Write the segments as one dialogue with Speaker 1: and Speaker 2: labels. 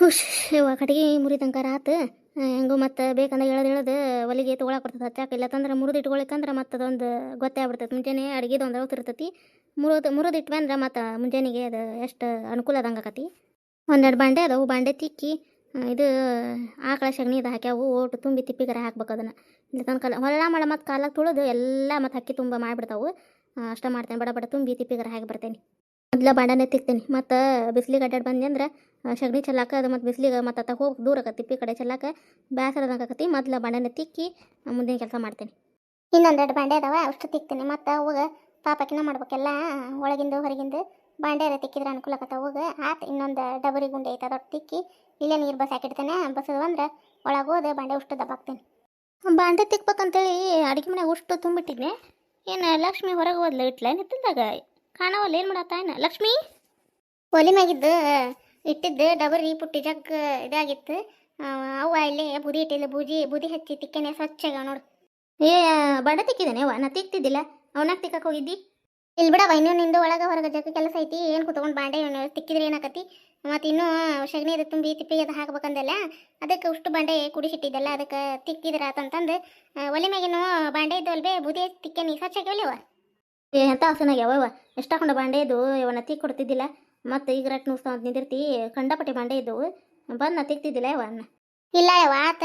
Speaker 1: ಹುಷ್, ಇವ ಕಟ್ಟಿಗೆ ಮುರಿದಂಕಾರ ಆತು ಹೆಂಗು ಮತ್ತು ಬೇಕಂದ್ರೆ ಹೇಳೋದು ಹೇಳೋದು ಒಲಿಗೆ ತೊಗೊಳಕ್ಕೆ ಬರ್ತದೆ ಹಚ್ಚಾಕ ಇಲ್ಲ ತಂದ್ರೆ ಮುರಿದು ಇಟ್ಕೊಳಿಕಂದ್ರೆ ಮತ್ತೆ ಅದೊಂದು ಗೊತ್ತೇ ಆಗ್ಬಿಡ್ತೈತೆ ಮುಂಜಾನೆ ಅಡುಗೆದು ಒಂದು ಅವತ್ತಿರ್ತೈತಿ ಮುರಿದು ಮುರಿದು ಇಟ್ವಿ ಅಂದ್ರೆ ಮತ್ತೆ ಮುಂಜಾನೆಗೆ ಅದು ಎಷ್ಟು ಅನುಕೂಲ ಅದಂಗೆ ಆಕತಿ. ಒಂದೆರಡು ಬಾಂಡೆ ಅದಾವು, ಬಾಂಡೆ ತಿಕ್ಕಿ ಇದು ಆಕಳ ಸಗಣಿ ಇದು ಹಾಕ್ಯಾವು, ಓಟು ತುಂಬಿ ತಿಪ್ಪಿಗರ ಹಾಕ್ಬೇಕು ಅದನ್ನು. ಇಲ್ಲ ತನಕ ಹೊಲ ಮಾಡ ಮತ್ತು ಕಾಲಾಗ ತುಳಿದು ಎಲ್ಲ ಮತ್ತು ಅಕ್ಕಿ ತುಂಬ ಮಾಡಿಬಿಡ್ತಾವು. ಅಷ್ಟ ಮಾಡ್ತೇನೆ, ಬಡ ಬಡ ತುಂಬಿ ತಿಪ್ಪಿಗರ ಹಾಕಿ ಬರ್ತೇನೆ. ಮೊದ್ಲ ಬಾಂಡನೆ ತಿಕ್ತೇನೆ. ಮತ್ತು ಬಿಸಿಲಿಗೆ ಅಡ್ಡಾಡಿ ಬಂದೆ ಅಂದ್ರೆ ಸಗಣಿ ಚೆಲ್ಲಾಕ ಅದು ಮತ್ತು ಬಿಸಿಲಿಗೆ ಮತ್ತು ಅತ್ತ ಹೋಗಿ ದೂರ ಆಗತ್ತೆ ಪಿ ಕಡೆ ಚೆಲ್ಲಾಕ ಬೇಸರದಂಗೆ ಆಕತಿ. ಮೊದ್ಲ ಬಾಂಡನೆ ತಿಕ್ಕಿ ಮುಂದಿನ ಕೆಲಸ ಇನ್ನೊಂದು ಇನ್ನೊಂದೆರಡು ಬಾಂಡೆ ಅದಾವ ಅಷ್ಟು ತಿಕ್ತೀನಿ. ಮತ್ತು ಅವಾಗ ಪಾಪಕಿನ ಮಾಡ್ಬೇಕೆಲ್ಲ ಒಳಗಿಂದು ಹೊರಗಿಂದು ಬಾಂಡೆ ಅದ ತಿಕ್ಕಿದ್ರೆ ಅನುಕೂಲ ಆಗತ್ತೆ ಅವಾಗ ಆತು ಇನ್ನೊಂದು ಡಬರಿ ಗುಂಡೆ ಐತೆ ಅದೊಟ್ಟು ತಿಕ್ಕಿ ಇಲ್ಲೇ ನೀರು ಬಸ್ ಹಾಕಿಡ್ತೇನೆ. ಬಸದು ಅಂದ್ರೆ ಒಳಗೆ ಹೋದೆ ಬಾಂಡೆ ಉಷ್ಟು ದಬ್ಬಾಕ್ತೀನಿ. ಬಾಂಡೆ ತಿಕ್ಬೇಕಂತೇಳಿ ಅಡುಗೆ ಮನೆ ಉಷ್ಟು ತುಂಬಿಟ್ಟಿದ್ನೆ. ಏನು ಲಕ್ಷ್ಮಿ ಹೊರಗೆ ಹೋದ್ಲ ಇಟ್ಲ ನಿಂತಿದ್ದಾಗ ಕಾಣವಲ್ಲ ಏನು ಮಾಡತ್ತ ಏನು ಲಕ್ಷ್ಮಿ? ಒಲಿ ಮ್ಯಾಗಿದ್ದು ಇಟ್ಟಿದ್ದು, ಡಬರಿ ಪುಟ್ಟಿ ಜಗ್ ಇದಾಗಿತ್ತು. ಅವ್ವ ಇಲ್ಲಿ ಬುದಿ ಇಟ್ಟಿಲ್ಲ ಬೂಜಿ, ಬುದಿ ಹಚ್ಚಿ ತಿಕ್ಕೇನೆ ಸ್ವಚ್ಛಗ ನೋಡು. ಏ, ಬಡ ತಿಕ್ಕಿದ್ದೇನೆ ಅವ್ವ, ನಾ ತಿಕ್ತಿದ್ದಿಲ್ಲ. ಅವನಾಗ ತಿಕ್ಕಕ್ಕೆ ಹೋಗಿದ್ದಿ? ಇಲ್ಲಿ ಬಿಡ ಇನ್ನೂ ನಿಂದು ಒಳಗೆ ಹೊರಗೆ ಜಗ ಕೆಲಸ ಐತಿ, ಏನು ಕುತ್ಕೊಂಡು ಬಾಂಡೆ ಇವ್ನು ತಿಕ್ಕಿದ್ರೆ ಏನಾಕತಿ? ಮತ್ತು ಇನ್ನೂ ಸಗಣಿ ಅದು ತುಂಬಿ ತಿಪ್ಪಿಗೆ ಅದು ಹಾಕ್ಬೇಕಂದಲ್ಲ, ಅದಕ್ಕೆ ಉಷ್ಟು ಬಾಂಡೆ ಕುಡಿಸಿಟ್ಟಿದ್ದಲ್ಲ, ಅದಕ್ಕೆ ತಿಕ್ಕಿದ್ರ ಆತಂತಂದು ಒಲೆ ಮ್ಯಾಗಿನೂ ಬಾಂಡೆ ಇದ್ದು ಬುದಿ ತಿಕ್ಕೇನಿ ಸ್ವಚ್ಛಾಗ್ಯಾವಲ್ಲವ ಏ, ಎಂತ ಹಸನಾಗ್ಯಾವ ಎಷ್ಟು ಹಾಕೊಂಡು ಬಾಂಡೆ ಇದು, ಇವನ್ನ ತಿಕ್ ಕೊಡ್ತಿದ್ದಿಲ್ಲ ಮತ್ತು ಈಗ ರಟ್ ನುಸ್ತಾ ಅಂತ ನಿಂದಿರ್ತಿ ಕಂಡಪಟ್ಟಿ ಬಂಡೆ ಇದ್ದವು ಬಂದು ನಾ ತಿಕ್ತಿದ್ದಿಲ್ಲ ಅವನ್ನ ಇಲ್ಲ ಯಾವ ಆತ.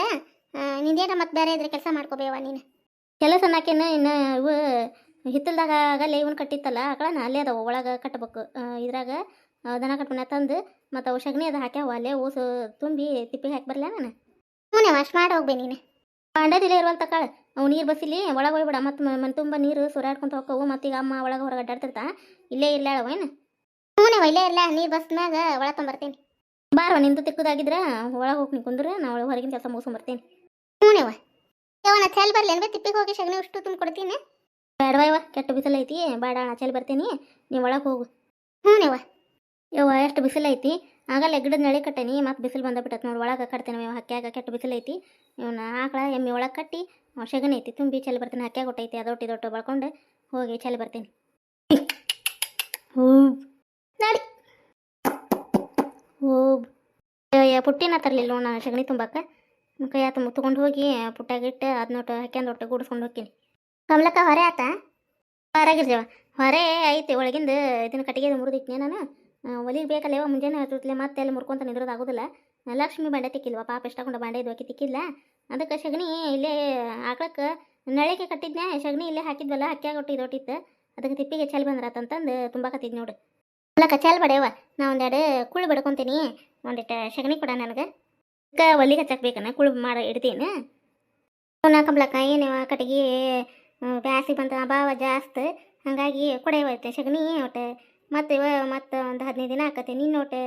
Speaker 1: ನಿಂದೇನ ಮತ್ತೆ ಬೇರೆ ಇದ್ರೆ ಕೆಲಸ ಮಾಡ್ಕೋಬೇವ ನೀನು. ಕೆಲಸ ಅನ್ನಕೇನು ಇನ್ನು ಇವು ಹಿತ್ತಲ್ದಾಗ ಆಗಲ್ಲೇ ಇವನ್ ಕಟ್ಟಿತ್ತಲ್ಲ ಆಕಳನ ಅಲ್ಲೇ ಅದಾವ ಒಳಗೆ ಕಟ್ಟಬೇಕು ಇದ್ರಾಗ ದನ ಕಟ್ಮನೆ ತಂದು ಮತ್ತು ಅವು ಸಗಣಿ ಅದು ಹಾಕ್ಯಾವ ಅಲ್ಲೇ ಊಸು ತುಂಬಿ ತಿಪ್ಪಿಗೆ ಹಾಕಿ ಬರಲ್ಲ ನಾನು ಹ್ಞೂ ಅಷ್ಟು ಮಾಡಿ ಹೋಗ್ಬೇ ನೀನು. ಬಾಂಡದಿಲ್ಲ ಇರುವಂತ ಕಾಳು ಅವು ನೀರು ಬಸಿಲಿ ಒಳಗೆ ಹೋಗ್ಬಿಡ ಮತ್ತು ಮನೆ ತುಂಬ ನೀರು ಸುರಾಡ್ಕೊಂತ ಹೋಗ್ಕವು ಮತ್ತೀಗ ಈಗ ಅಮ್ಮ ಒಳಗೆ ಹೊರಗೆ ಅಡ್ಡಾಡ್ತಿರ್ತಾ ಇಲ್ಲೇ ಇಲ್ಲ ಏನು? ಹ್ಞೂ ಇಲ್ಲೇ ಇಲ್ಲ ನೀರು ಬಸ್ ಮ್ಯಾಗ ಒಳಗೆ ತೊಂಬರ್ತೀನಿ ಬಾರ ನಿಂದು ತಿಕ್ಕುದಾಗಿದ್ರ ಒಳಗೆ ಹೋಗಿ ಕುಂದ್ರ ನಾ ಒಳಗೆ ಹೊರಗಿನ ಕೆಲಸ ಮುಗಿಸ್ಕೊಂಬರ್ತೀನಿ. ಹ್ಞೂ ಯವ್ವ ಯವ್ವ ನಾ ಚಲ್ ಬರ್ಲಿ ಅಂದ್ರೆ ತಿಪ್ಪಿಗೆ ಹೋಗಿ ಸಗಣಿ ಅಷ್ಟು ತುಂಬ ಕೊಡ್ತೀನಿ. ಬೇಡವ ಯವ್ವ ಕೆಟ್ಟ ಐತಿ ಬೇಡ ನಾ ಚಲ್ ಬರ್ತೀನಿ ನೀ ಒಳಗೆ ಹೋಗು. ಹ್ಞೂ ಯವ್ವ ಯವ್ವ ಎಷ್ಟು ಬಿಸಿಲೈತಿ ಆಗಲ್ಲ ಗಿಡದ ನಳಿ ಕಟ್ಟೇನಿ ಮತ್ತೆ ಬಿಸಿಲು ಬಂದ ಬಿಟ್ಟತ್ ನೋಡಿ ಒಳಗೆ ಕಟ್ತೇನೆ ಯವ್ವ ಹಕ್ಕ್ಯಾಗ ಕೆಟ್ಟ ಐತಿ. ಇವನ್ನ ಆಕಳ ಎಮ್ಮೆ ಒಳಗೆ ಕಟ್ಟಿ ಶಗನ್ ಐತಿ ತುಂಬಿ ಚಲ್ ಬರ್ತೀನಿ ಹಕ್ಕಿಯಾಗ ಕೊಟ್ಟೈತಿ ಅದೊಟ್ಟಿ ದೊಡ್ಡ ಬಳ್ಕೊಂಡು ಹೋಗಿ ಚಲ್ ಬರ್ತೀನಿ. ಹ್ಞೂ ನಡಿ. ಓ ಪುಟ್ಟಿನ ತರಲಿಲ್ಲ ನಾನು ಸಗಣಿ ತುಂಬಾಕ ಕೈ ಆತ ಮುತ್ಕೊಂಡು ಹೋಗಿ ಪುಟ್ಟಾಗಿಟ್ಟು ಅದನ್ನೊಟ್ಟು ಹಾಕ್ಯಂದು ಒಟ್ಟು ಗೂಡಿಸ್ಕೊಂಡು ಹೋಗ್ತೀನಿ ಕಮಲಕ್ಕ, ಹೊರೆ ಆತ? ಹೊರಗಿರ್ಜವ ಹೊರೆ ಐತಿ, ಒಳಗಿಂದ ಇದನ್ನ ಕಟ್ಟಿಗೆ ಮುರಿದಿಟ್ನೆ ನಾನು. ಒಲಿಗೆ ಬೇಕಲ್ಲ ಮುಂಜಾನೆ ಹತ್ತಲೆ ಮತ್ತೆ ಅಲ್ಲಿ ಮುರ್ಕೊಂತ ನಿದ್ರೋದು ಆಗೋದಿಲ್ಲ. ಲಕ್ಷ್ಮಿ ಬಾಂಡೆ ತಿಕ್ಕಿಲ್ವ, ಪಾಪ ಎಷ್ಟಾಕೊಂಡು ಬಾಂಡೆ ಇದು ಹಾಕಿ ತಿಕ್ಕಿಲ್ಲ ಅದಕ್ಕೆ ಸಗಣಿ ಇಲ್ಲೇ ಆಕಳಕ್ಕೆ ನಳಿಗೆ ಕಟ್ಟಿದ್ನೆ ಸಗಣಿ ಇಲ್ಲೇ ಹಾಕಿದ್ವಲ್ಲ ಹಕ್ಕ್ಯಾಗ ಒಟ್ಟು ಇದೊಟ್ಟಿತ್ತು. ಅದಕ್ಕೆ ತಿಪ್ಪಿಗೆ ಚೆಲ್ ತುಂಬ ತುಂಬಾಕತ್ತಿದ್ ನೋಡು. ಅಲ್ಲಕ್ಕ ಚೆಲ್ ಬಡೆಯವ ನಾ ಒಂದೆರಡು ಕುಳು ಬಡ್ಕೊತೀನಿ. ಒಂದಿಟ್ಟು ಸಗಣಿ ಕೊಡ ನನಗೆ. ಕ ಒಲಿಗೆ ಹಚ್ಚಕ್ಕೆ ಬೇಕನ ಕುಳು ಮಾಡಿ ಇಡ್ತೀನಿ. ನಾ ಕಂಬ್ಲಕ್ಕ ಏನಿವ ಕಟ್ಟಿಗೆ ಬ್ಯಾಸಿ ಬಂತ ಅಭಾವ ಜಾಸ್ತಿ. ಹಾಗಾಗಿ ಕೊಡೆಯವ ಐತೆ ಸಗಣಿ ಒಟ್ಟು. ಮತ್ತು ಇವ ಮತ್ತು ಒಂದು ಹದಿನೈದು ದಿನ ಆಕತಿ ನಿನ್ನ ಒಟ್ಟು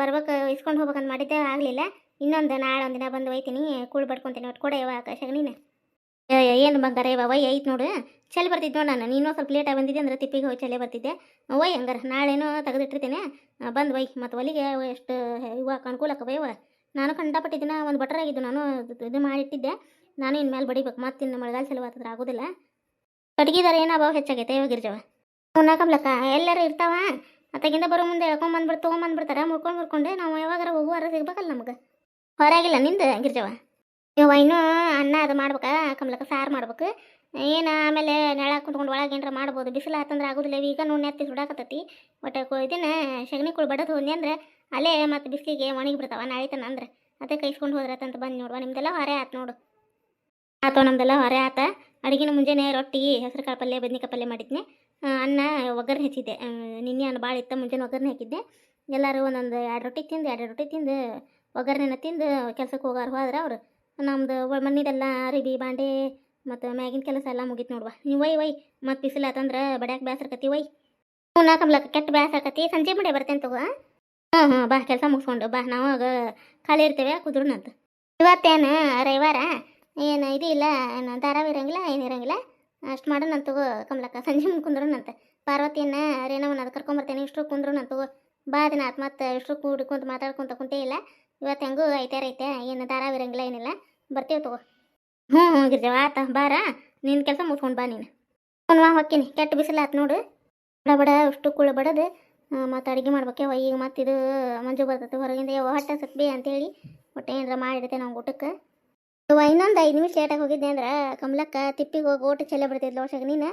Speaker 1: ಬರ್ಬೇಕು ಇಸ್ಕೊಂಡು ಹೋಗ್ಬೇಕಂತ ಮಾಡಿದ್ದೆ ಆಗಲಿಲ್ಲ. ಇನ್ನೊಂದು ನಾಳೆ ಒಂದು ದಿನ ಬಂದು ಒಯ್ತೀನಿ ಕುಳು ಬಡ್ಕೊತೀನಿ ಒಟ್ಟು ಕೊಡೆಯವ ಸಗಣಿನ. ಏನು ಬಂಗಾರ ಇವ? ಒಯ್ ಐತೆ ನೋಡು. ಚಲ್ ಬರ್ತಿದ್ದು ನೋಡ ನಾನು. ನೀನು ಸ್ವಲ್ಪ ಲೇಟಾಗಿ ಬಂದಿದ್ದೆ ಅಂದ್ರೆ ತಿಪ್ಪಿಗೆ ಹೋಗಿ ಚಲೇ ಬರ್ತಿದ್ದೆ. ಒಯ್ ಹಂಗಾರೆ. ನಾಳೆನೂ ತೆಗೆದಿಟ್ಟಿರ್ತೇನೆ. ಬಂದು ಒಯ್ ಮತ್ತು ಒಲಿಗೆ ಎಷ್ಟು ಇವಾಗ ಅನುಕೂಲಕ್ಕೆ ಬಯ್ಯವ ನಾನು ಕಂಡಪಟ್ಟಿದ್ದೀನ ಒಂದು ಬಟರಾಗಿದ್ದು ನಾನು ಇದು ಮಾಡಿಟ್ಟಿದ್ದೆ. ನಾನು ಇನ್ಮೇಲೆ ಬಡಿಬೇಕು. ಮತ್ತೆ ಇನ್ನು ಮಳೆಗಾಲ ಸಲ ಆಗೋದಿಲ್ಲ. ಕಟ್ಗಿದಾರ ಅಭಾವ ಹೆಚ್ಚಾಗೈತೆ ಇವಾಗಿರ್ಜವ ಅವನ್ನ ಕಮ್ಲಕ್ಕ ಎಲ್ಲರೂ ಇರ್ತಾವ. ಅತ್ತಾಗಿಂದ ಬರೋ ಮುಂದೆ ಹೇಳ್ಕೊಂಬಂದ್ಬಿಟ್ಟು ತೊಗೊಂಬಂದ್ಬಿಡ್ತಾರೆ. ಮುರ್ಕೊಂಡು ಮುರ್ಕೊಂಡು. ನಾವು ಯಾವಾಗಾರ ಹೋಗುವಾರ ಸಿಗ್ಬೇಕಲ್ಲ ನಮಗೆ. ಹೊರಾಗಿಲ್ಲ ನಿಂದು ಗಿರ್ಜವ? ಇವ ಇನ್ನೂ ಅನ್ನ ಅದು ಮಾಡ್ಬೇಕಾ, ಕಮ್ಲಕ್ಕ ಸಾರು ಮಾಡ್ಬೇಕು. ಏನು ಆಮೇಲೆ ನೆಳ ಕುತ್ಕೊಂಡು ಒಳಗೆ ಏನಾರ ಮಾಡ್ಬೋದು, ಬಿಸಿಲು ಆತಂದ್ರೆ ಆಗೋದಿಲ್ಲ ಈಗ ನೋಡಿ ನೆತ್ತಿ ಸುಡಾಕತ್ತೈತಿ ಕು ಇದನ್ನ ಸಗಣಿ ಕುಳು ಬಡದು ಹೋದ್ನಿ ಅಂದ್ರೆ ಅಲ್ಲೇ ಮತ್ತು ಬಿಸಿಲಿಗೆ ಒಣಗಿ ಬಿಡ್ತಾವ, ನಾಳೆ ತನ ಅಂದ್ರೆ. ಅದೇ ಕೈಸ್ಕೊಂಡು ಹೋದ್ರೆ ಅಂತ ಬಂದು ನೋಡುವ, ನಿಮ್ದೆಲ್ಲ ಹೊರೆ ಆತು ನೋಡು. ಆತೋ, ನಮ್ದೆಲ್ಲ ಹೊರೆ ಆತ. ಅಡುಗೆನ ಮುಂಜಾನೆ ರೊಟ್ಟಿ, ಹೆಸರು ಕಾಳು ಪಲ್ಯ, ಬದ್ನಿಕಾಯಿ ಪಲ್ಯ ಮಾಡಿದ್ನೆ. ಅನ್ನ ಒಗ್ಗರಣೆ ಹೆಚ್ಚಿದ್ದೆ. ನಿನ್ನೆ ಅನ್ನ ಭಾಳ ಇತ್ತ, ಮುಂಜಾನೆ ಒಗ್ಗರಣೆ ಹಾಕಿದ್ದೆ. ಎಲ್ಲರೂ ಒಂದೊಂದು ಎರಡು ರೊಟ್ಟಿ ತಿಂದು, ಎರಡು ರೊಟ್ಟಿ ತಿಂದು, ಒಗ್ಗರಣೆನ ತಿಂದು ಕೆಲಸಕ್ಕೆ ಹೋಗಾರ ಹೋದ್ರೆ ಅವ್ರು ನಮ್ದು ಮಣ್ಣಿದೆಲ್ಲ ಅರಿಬಿ ಬಾಂಡೆ ಮತ್ತು ಮ್ಯಾಗಿನ ಕೆಲಸ ಎಲ್ಲ ಮುಗೀತು ನೋಡುವ. ನೀವು ಒಯ್ ಒಯ್ ಮತ್ತು ಬಿಸಿಲು ಆತಂದ್ರೆ ಬಡ್ಯಾಕ ಬೇಸರಕತಿ ಒಯ್ ಹ್ಞೂ ನಾ ಕಮ್ಲಕ್ಕ, ಕೆಟ್ಟ ಬೇಸರಕತಿ ಸಂಜೆ ಮುಡೆ ಬರ್ತೇನೆ ತಗೋ. ಹಾಂ ಹಾಂ, ಬಾ, ಕೆಲಸ ಮುಗಿಸ್ಕೊಂಡು ಬಾ. ನಾವು ಖಾಲಿ ಇರ್ತೇವೆ ಕುದುರ್ನಂತ ಇವತ್ತೇನು ರವಿವಾರ? ಏನು ಇದು ಇಲ್ಲ, ಏನು ಧಾರಾವಾಹಿ ಇರಂಗಿಲ್ಲ ಏನಿರಂಗಿಲ್ಲ ಅಷ್ಟು ಮಾಡೋಣ ತಗೋ ಕಮಲಕ್ಕ. ಸಂಜೆ ಮುಂದೆ ಕುಂದ್ರೋಣಂತ ಪಾರ್ವತಿಯನ್ನ ರೇಣವನ್ನ ಅದು ಕರ್ಕೊಂಬರ್ತೇನೆ ಇಷ್ಟು ಕುಂದ್ರು ತಗೋ. ಬಾ ದಿನ ಆತು ಮತ್ತೆ ಇಷ್ಟು ಕುಂತು ಮಾತಾಡ್ಕೊಂತ ಕುಂತೇ ಇಲ್ಲ. ಇವತ್ತು ಹೆಂಗೂ ಐತೆ ರೈತೆ ಏನು ದಾರ ಇರಂಗಿಲ್ಲ ಏನಿಲ್ಲ. ಬರ್ತೀವಿ ತಗೋ. ಹ್ಞೂ ಹ್ಞೂ ಗಿರ್ಜವ ಆತ, ಬಾರ. ನಿನ್ನ ಕೆಲಸ ಮುಗಿಸ್ಕೊಂಡು ಬಾ ನೀನು. ಅವ್ನು ಹೊಕ್ಕಿನಿ. ಕೆಟ್ಟ ಬಿಸಿಲು ಆತು ನೋಡು. ಬಡ ಬಡ, ಅಷ್ಟು ಕುಳ್ಳ ಬಡದು. ಮತ್ತು ಅಡುಗೆ ಮಾಡ್ಬೇಕವ ಈಗ ಮತ್ತು ಇದು ಮಂಜು ಬರ್ತೈತೆ ಹೊರಗಿಂದ ಯಾವ ಹೊಟ್ಟೆ ಸತ್ಬಿ ಅಂತೇಳಿ ಹೊಟ್ಟೆ ಏನಾರ ಮಾಡಿಡ್ತೆ ನಾವು ಊಟಕ್ಕೆ. ಇವ ಇನ್ನೊಂದು ಐದು ನಿಮಿಷ ಲೇಟಾಗಿ ಹೋಗಿದ್ದೆ ಅಂದ್ರೆ ಕಮಲಕ್ಕ ತಿಪ್ಪಿಗೆ ಹೋಗಿ ಊಟ ಚೆಲ್ಲ ಬಿಡ್ತಿದ್ಲು ವರ್ಷಕ್ಕೆ ನೀನು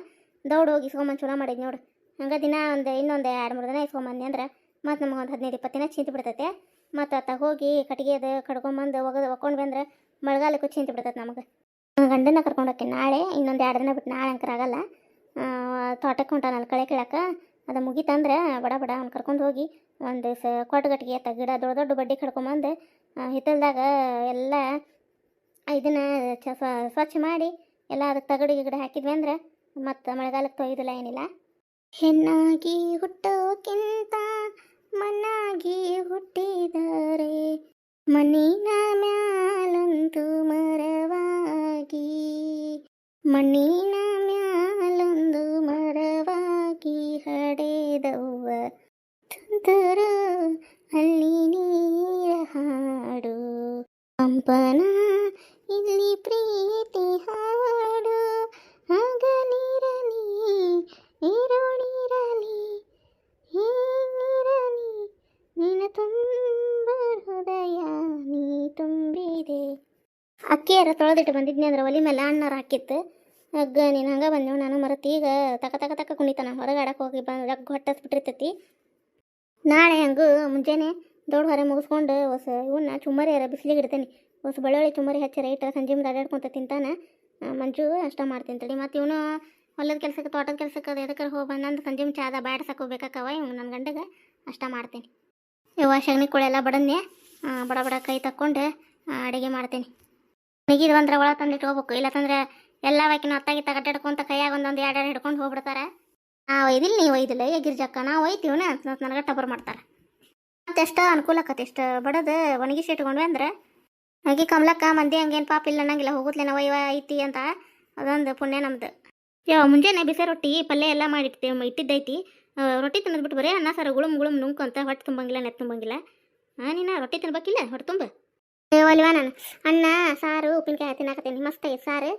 Speaker 1: ದೌಡ್ ಹೋಗಿ ಇಸ್ಕೊಂಬಂದು ಚಲೋ ಮಾಡಿದ್ ನೋಡು. ಹಂಗೆ ದಿನ ಒಂದು ಇನ್ನೊಂದು ಎರಡು, ಮೂರು ದಿನ ಇಸ್ಕೊಂಬಂದೆ ಅಂದ್ರೆ ಮತ್ತು ನಮ್ಗೆ ಒಂದು ಹದಿನೈದು, ಇಪ್ಪತ್ತು ದಿನ ಚಿಂತೆ ಬಿಡ್ತೈತೆ. ಮತ್ತು ಅತ್ತ ಹೋಗಿ ಕಟ್ಟಿಗೆ ಅದು ಕಡ್ಕೊಂಬಂದು ಒಗದು ಒಕ್ಕೊಂಡು ಬಂದ್ರೆ ಮಳೆಗಾಲಕ್ಕೂ ಚಿಂತೆ ಬಿಡ್ತೈತೆ ನಮಗೆ. ಗಂಡನ ಕರ್ಕೊಂಡು ಹೋಗಿ ನಾಳೆ, ಇನ್ನೊಂದು ಎರಡು ದಿನ ಬಿಟ್ಟು ನಾಳೆ ಅಂಕರ ಆಗಲ್ಲ. ತೋಟಕ್ಕೆ ಹೊಂಟಾನಲ್ಲ ಕಳೆ ಕೀಳಕ್ಕೆ ಅದು ಮುಗೀತಂದ್ರೆ ಬಡ ಬಡ ಅವ್ನು ಕರ್ಕೊಂಡು ಹೋಗಿ ಒಂದು ಸ ಕೊಟ್ಟಗಟ್ಟಿಗೆ ಎತ್ತ ಗಿಡ ದೊಡ್ಡ ದೊಡ್ಡ ಬಡ್ಡಿ ಕಡ್ಕೊಂಬಂದು ಹಿತ್ತಲ್ದಾಗ ಎಲ್ಲ ಇದನ್ನು ಸ್ವಚ್ಛ ಮಾಡಿ ಎಲ್ಲ ಅದಕ್ಕೆ ತಗಡಿ ಗಿಡ ಹಾಕಿದ್ವಿ ಅಂದ್ರೆ ಮತ್ತು ಮಳೆಗಾಲಕ್ಕೆ ತೊಯ್ದಿಲ್ಲ ಏನಿಲ್ಲ. ಹೆಣ್ಣಾಗಿ ಹುಟ್ಟೋಕ್ಕಿಂತ ಮಣ್ಣಾಗಿ ಹುಟ್ಟಿದರೆ ಮಣ್ಣಿನ ಮ್ಯಾಲಂತು ಮರವಾಗಿ ಮಣ್ಣಿನ ಮ್ಯಾಲೊಂದು ಮರವಾಗಿ ಹಡೆದವ್ವ. ತುಂತರು ಹಳ್ಳಿ ನೀರ ಹಾಡು ಕಂಪನ ಇಲ್ಲಿ ಪ್ರೀತಿ ಹಾಡು ಹಗಲಿರಲಿ ಇರುಳಿರಲಿ ಹೀಗಿರಲಿ ನಿನ್ನ ತುಂಬ ಹೃದಯ ನೀ ತುಂಬಿದೆ ಅಕ್ಕಿಯರ ತೊಳೆದಿಟ್ಟು ಬಂದಿದ್ನಿ ಅಂದ್ರೆ ಒಲಿ ಮೇಲೆ ಅಣ್ಣಾರ ಹಾಕಿತ್ತು. ಅಗ್ಗ ನೀನು ಹಂಗೆ ಬಂದೆವು, ನಾನು ಮರತಿ ಈಗ ತಕ ತಕ ತಕ ಕುಣಿತಾನ ಹೊರಗೆ ಆಡಕ್ಕೆ ಹೋಗಿ ಬಂದು ಜಗ್ ಹೊಟ್ಟಸ್ಬಿಟ್ಟಿರ್ತೈತಿ. ನಾಳೆ ಹಂಗೂ ಮುಂಜಾನೆ ದೊಡ್ಡ ಹೊರ ಮುಗಿಸ್ಕೊಂಡು ಹೊಸ ಇವನ್ನ ಚುಮ್ಮರಿಯರ ಬಿಸಿಲಿಗೆ ಇಡ್ತೇನೆ. ಹೊಸ ಬೆಳ್ಳುಳ್ಳಿ ಚುಮ್ಮರಿ ಹಚ್ಚಿ ರೈಟ್ ಸಂಜೆ ಮುಂದೆ ಅಡ್ಡಾಡ್ಕೊಂತ ತಿಂತಾನ. ಮಂಜು ಅಷ್ಟ ಮಾಡ್ತೀನಿ ತಡಿ. ಮತ್ತು ಇವನು ಹೊಲದ ಕೆಲಸಕ್ಕೆ ತೋಟದ ಕೆಲಸಕ್ಕೆ ಅದು ಎದಕ್ಕೆ ಹೋಗಿ ಬಂದಂದು ಸಂಜೆ ಮುಂಚೆ ಚಾದ ಬ್ಯಾಡ ಸಾಕೋಬೇಕಾಕವ ಇವ್ ನನ್ನ ಗಂಡಗೆ. ಅಷ್ಟ ಮಾಡ್ತೀನಿ. ಇವ ಸಗಣಿ ಕುಳೆಲ್ಲ ಬಡನ್ನೆ ಬಡ ಬಡ ಕೈ ತಕ್ಕೊಂಡು ಅಡುಗೆ ಮಾಡ್ತೀನಿ. ಮಿಗಿದು ಬಂದ್ರೆ ಒಳ ತಂದಿಟ್ಟು ಹೋಗ್ಬೇಕು. ಇಲ್ಲ ತಂದ್ರೆ ಎಲ್ಲ ವಾಕಿನ ಅತ್ತಾಗಿ ತಗಟ್ಟಾಡ್ಕೊಂತ ಕೈಯಾಗ ಒಂದೊಂದು ಎರಡು ಎರಡು ಹಿಡ್ಕೊಂಡು ಹೋಗ್ಬಿಡ್ತಾರೆ. ಆ ಒಯ್ದಿಲ್ಲ ನೀವು ಒಯ್ದಿಲ್ಲ ಏ ಗಿರ್ಜಕ್ಕ, ನಾವು ಒಯ್ತೀವನ ನನಗೆ ಟಬರ್ ಮಾಡ್ತಾರೆ. ಮತ್ತೆ ಎಷ್ಟ ಅನುಕೂಲ ಆಕತ್ತೆ ಬಡದು ಒಣಗಿಸಿ ಇಟ್ಕೊಂಡ್ವಿ ಅಂದ್ರೆ, ಹಾಗೆ ಕಮಲಕ್ಕ, ಮಂದಿ ಹಂಗೇನು ಪಾಪ ಇಲ್ಲ ಅನ್ನಂಗಿಲ್ಲ ಹೋಗುತ್ತಲೇ ನಾವು ಐತಿ ಅಂತ ಅದೊಂದು ಪುಣ್ಯ ನಮ್ದು. ಯಾವ ಮುಂಜಾನೆ ಬಿಸಿ ರೊಟ್ಟಿ, ಪಲ್ಯ ಎಲ್ಲ ಮಾಡಿಟ್ಟು ಇಟ್ಟಿದ್ದೈತಿ. ರೊಟ್ಟಿ ತಿನ್ನದ್ಬಿಟ್ಟು ಬರೀ ಅನ್ನ ಸಾರು ಗುಳುಮ್ ಗುಳುಮ್ ನುಂಕೊಂತ ಹೊಟ್ಟೆ ತುಂಬಂಗಿಲ್ಲ, ನೆತ್ತು ತುಂಬಂಗಿಲ್ಲ. ಹಾಂ ನೀನು ರೊಟ್ಟಿ ತಿನ್ಬೇಕಿಲ್ಲ? ಹೊಟ್ಟೆ ತುಂಬ. ಅಲ್ವಾ ನಾನು. ಅಣ್ಣ ಸಾರು ಉಪ್ಪಿನಕಾಯಿ ತಿನ್ನಾಕತ್ತೀನಿ. ಮಸ್ತ್ ಐತಿ ಸಾರು.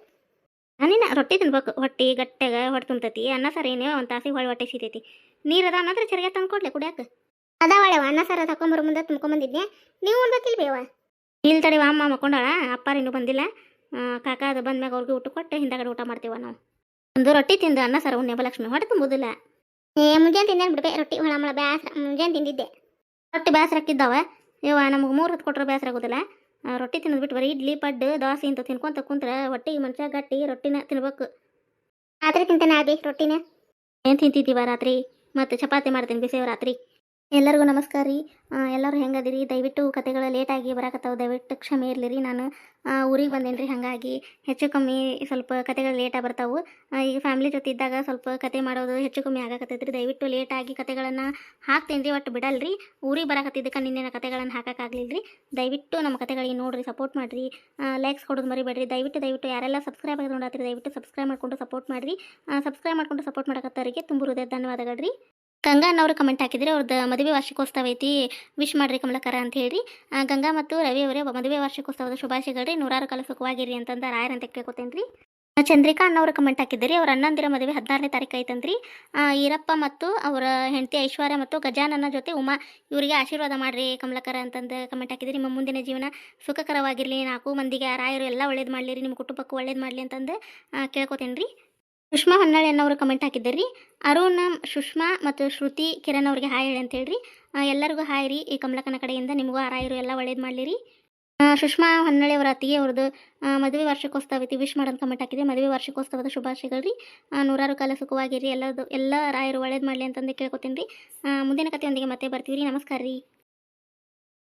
Speaker 1: ನಾನಿನ ರೊಟ್ಟಿ ತಿನ್ಬೇಕು. ಹೊಟ್ಟಿ ಗಟ್ಟೆಗ ಹೊಟ್ಟೆ ತುಂಬತೈತಿ. ಅನ್ನ ಸಾರು ಏನೇ ಒಂದು ತಾಸಿಗೆ ಹೊಳೆ ಹೊಟ್ಟೆ ಸಿಗ್ತೈತಿ ನೀರು ಅದ ಅನ್ನೋದ್ರೆ ಚರಿಗೆ ತಂದು ಕುಡಿಯಾಕ? ಕುಡಿಯಾಕ ಒಳೆವ ಅನ್ನ ಸಾರು ತಕೊಂಬರೋ ಮುಂದೆ ತುಂಬ್ಕೊಂಬಂದಿದ್ದೆ ನೀವು ಉಣ್ಬೇಕಿಲ್ಲ ಬೇವ ಇಲ್ಲಿ ತಡಿ ಅಮ್ಮ ಮಕ್ಕೊಂಡಾಳ. ಅಪ್ಪಾರ ಇನ್ನೂ ಬಂದಿಲ್ಲ. ಕಾಕ ಅದು ಬಂದ್ಮ್ಯಾಗ ಅವ್ರಿಗೆ ಊಟ ಕೊಟ್ಟು ಹಿಂದಗಡೆ ಊಟ ಮಾಡ್ತೀವ ನಾವು. ಒಂದು ರೊಟ್ಟಿ ತಿಂದು ಅನ್ನ ಸಾರು ಉಣ್ಣೆ ಲಕ್ಷ್ಮಿ ಹೊಟ್ಟೆ ತುಂಬುದಿಲ್ಲ. ಏ ಮುಂಜಾನೆ ತಿಂದೇನು ಬಿಡ್ಬೇ ರೊಟ್ಟಿ ಹೊಳ ಮಳ ಬೇಸರ ಮುಂಜಾನೆ ತಿಂದಿದ್ದೆ. ರೊಟ್ಟಿ ಬೇಸರಕ್ಕಿದ್ದಾವೆ ಇವ ನಮಗೆ ಮೂರು ಹೊತ್ತು ಕೊಟ್ಟರೆ ಬೇಸರ ಆಗೋದಿಲ್ಲ. ರೊಟ್ಟಿ ತಿನ್ನೋದು ಬರೀ ಇಡ್ಲಿ, ಪಡ್ಡು, ದೋಸೆ ಇಂತ ತಿನ್ಕೊಂತ ಕುಂತ್ರೆ ಹೊಟ್ಟೆ ಮನುಷ್ಯ ಗಟ್ಟಿ ರೊಟ್ಟಿನ ತಿನ್ಬೇಕು. ರಾತ್ರಿ ತಿಂತೇನೆ ಆಗಿ ರೊಟ್ಟಿನ. ಏನು ತಿಂತಿದ್ದೀವ ರಾತ್ರಿ? ಮತ್ತು ಚಪಾತಿ ಮಾಡ್ತೀನಿ ಬಿಸಿವ ರಾತ್ರಿ. ಎಲ್ಲರಿಗೂ ನಮಸ್ಕಾರ ರೀ. ಎಲ್ಲರೂ ಹೆಂಗದಿರಿ? ದಯವಿಟ್ಟು ಕತೆಗಳು ಲೇಟಾಗಿ ಬರಾಕತ್ತಾವೆ. ದಯವಿಟ್ಟು ಕ್ಷಮೆ ಇರಲಿ ರೀ ನಾನು ಊರಿಗೆ ಬಂದೇನಿ ರೀ. ಹಾಗಾಗಿ ಹೆಚ್ಚು ಕಮ್ಮಿ ಸ್ವಲ್ಪ ಕತೆಗಳು ಲೇಟಾಗಿ ಬರ್ತಾವೆ. ಈಗ ಫ್ಯಾಮಿಲಿ ಜೊತೆ ಇದ್ದಾಗ ಸ್ವಲ್ಪ ಕತೆ ಮಾಡೋದು ಹೆಚ್ಚು ಕಮ್ಮಿ ಆಗಾಕತ್ತೈತೆ ರೀ ದಯವಿಟ್ಟು ಲೇಟಾಗಿ ಕತೆಗಳನ್ನು ಹಾಕ್ತೇನೆ ರೀ. ಒಟ್ಟು ಬಿಡಲ್ರಿ. ಊರಿಗೆ ಬರಾಕತ್ತಿದ್ದಕ್ಕೆ ನಿನ್ನೆ ಕತೆಗಳನ್ನು ಹಾಕೋಕ್ಕಾಗಲಿಲ್ಲ ರೀ ದಯವಿಟ್ಟು ನಮ್ಮ ಕತೆಗಳಿಗೆ ನೋಡಿರಿ ಸಪೋರ್ಟ್ ಮಾಡಿರಿ. ಲೈಕ್ಸ್ ಕೊಡೋದು ಮರಿಬೇಡ್ರಿ. ದಯವಿಟ್ಟು ದಯವಿಟ್ಟು ಯಾರೆಲ್ಲ ಸಬ್ಸ್ಕ್ರೈಬ್ ಆಗಿ ನೋಡತ್ತೀರಿ ದಯವಿಟ್ಟು ಸಬ್ಸ್ಕ್ರೈಬ್ ಮಾಡ್ಕೊಂಡು ಸಪೋರ್ಟ್ ಮಾಡಿರಿ. ಸಬ್ಸ್ಕ್ರೈಬ್ ಮಾಡ್ಕೊಂಡು ಸಪೋರ್ಟ್ ಮಾಡಕತ್ತವರಿಗೆ ತುಂಬ ಹೃದಯ ಧನ್ಯವಾದಗಳು ರೀ. ಗಂಗಾ ಅನ್ನೋರು ಕಮೆಂಟ್ ಹಾಕಿದ್ರೆ ಅವ್ರದ್ದು ಮದುವೆ ವಾರ್ಷಿಕೋತ್ಸವ ಐತಿ ವಿಶ್ ಮಾಡ್ರಿ ಕಮಲಕರ ಅಂತ ಹೇಳಿ ಗಂಗಾ ಮತ್ತು ರವಿ ಅವರೇ ಮದುವೆ ವಾರ್ಷಿಕೋತ್ಸವದ ಶುಭಾಶಯಗಳು ರೀ ನೂರಾರು ಕಾಲ ಸುಖವಾಗಿರಿ ಅಂತಂದ ರಾಯರ್ ಅಂತ ಕೇಳ್ಕೊತೇನೆ ರೀ ಚಂದ್ರಿಕಾ ಅನ್ನೋರು ಕಮೆಂಟ್ ಹಾಕಿದ್ರಿ. ಅವ್ರ ಅಣ್ಣಂದಿರ ಮದುವೆ ಹದಿನಾರನೇ ತಾರೀಕು ಐತಂದ್ರಿ ಈರಪ್ಪ ಮತ್ತು ಅವರ ಹೆಂಡತಿ ಐಶ್ವರ್ಯ ಮತ್ತು ಗಜಾನನ ಜೊತೆ ಉಮಾ, ಇವರಿಗೆ ಆಶೀರ್ವಾದ ಮಾಡ್ರಿ ಕಮಲಕರ ಅಂತಂದು ಕಮೆಂಟ್ ಹಾಕಿದ್ರಿ. ನಿಮ್ಮ ಮುಂದಿನ ಜೀವನ ಸುಖಕರವಾಗಿರಲಿ. ನಾಲ್ಕು ಮಂದಿಗೆ ರಾಯರು ಎಲ್ಲ ಒಳ್ಳೇದು ಮಾಡಲಿ ನಿಮ್ಮ ಕುಟುಂಬಕ್ಕೂ ಒಳ್ಳೇದು ಮಾಡಲಿ ಅಂತಂದು ಕೇಳ್ಕೊತೇನೆ ರೀ ಸುಷ್ಮಾ ಹೊನ್ನಾಳಿ ಅನ್ನೋರು ಕಮೆಂಟ್ ಹಾಕಿದ್ದಾರೆ. ಅರುಣ್ ಸುಷ್ಮಾ ಮತ್ತು ಶ್ರುತಿ ಕಿರಣ್ ಅವ್ರಿಗೆ ಹಾಯ್ ಹೇಳಿ ಅಂತ ಹೇಳ್ರಿ. ಎಲ್ಲರಿಗೂ ಹಾಯ್ ರೀ. ಈ ಕಮಲಕನ ಕಡೆಯಿಂದ ನಿಮಗೂ ಆರಾಯರು ರಾಯರು ಎಲ್ಲ ಒಳ್ಳೇದು ಮಾಡಲಿ ರೀ ಆ, ಸುಷ್ಮಾ ಹೊನ್ನಾಳಿ ಅವರ ಅತ್ತಿಗೆ ಅವ್ರದ್ದು ಮದುವೆ ವಾರ್ಷಿಕೋತ್ಸವ ಐತಿ. ವಿಶ್ ಮಾಡೋದು ಕಮೆಂಟ್ ಹಾಕಿದೆ. ಮದುವೆ ವಾರ್ಷಿಕೋತ್ಸವದ ಶುಭಾಶಯಗಳು ರೀ ನೂರಾರು ಕಾಲ ಸುಖವಾಗಿರಿ. ಎಲ್ಲದು ಎಲ್ಲ ರಾಯರು ಒಳ್ಳೇದು ಮಾಡಲಿ ಅಂತಂದು ಕೇಳ್ಕೊತೀನಿ ರೀ. ಮುಂದಿನ ಕಥೆಯೊಂದಿಗೆ ಮತ್ತೆ ಬರ್ತೀವಿ ರೀ. ನಮಸ್ಕಾರ ರೀ.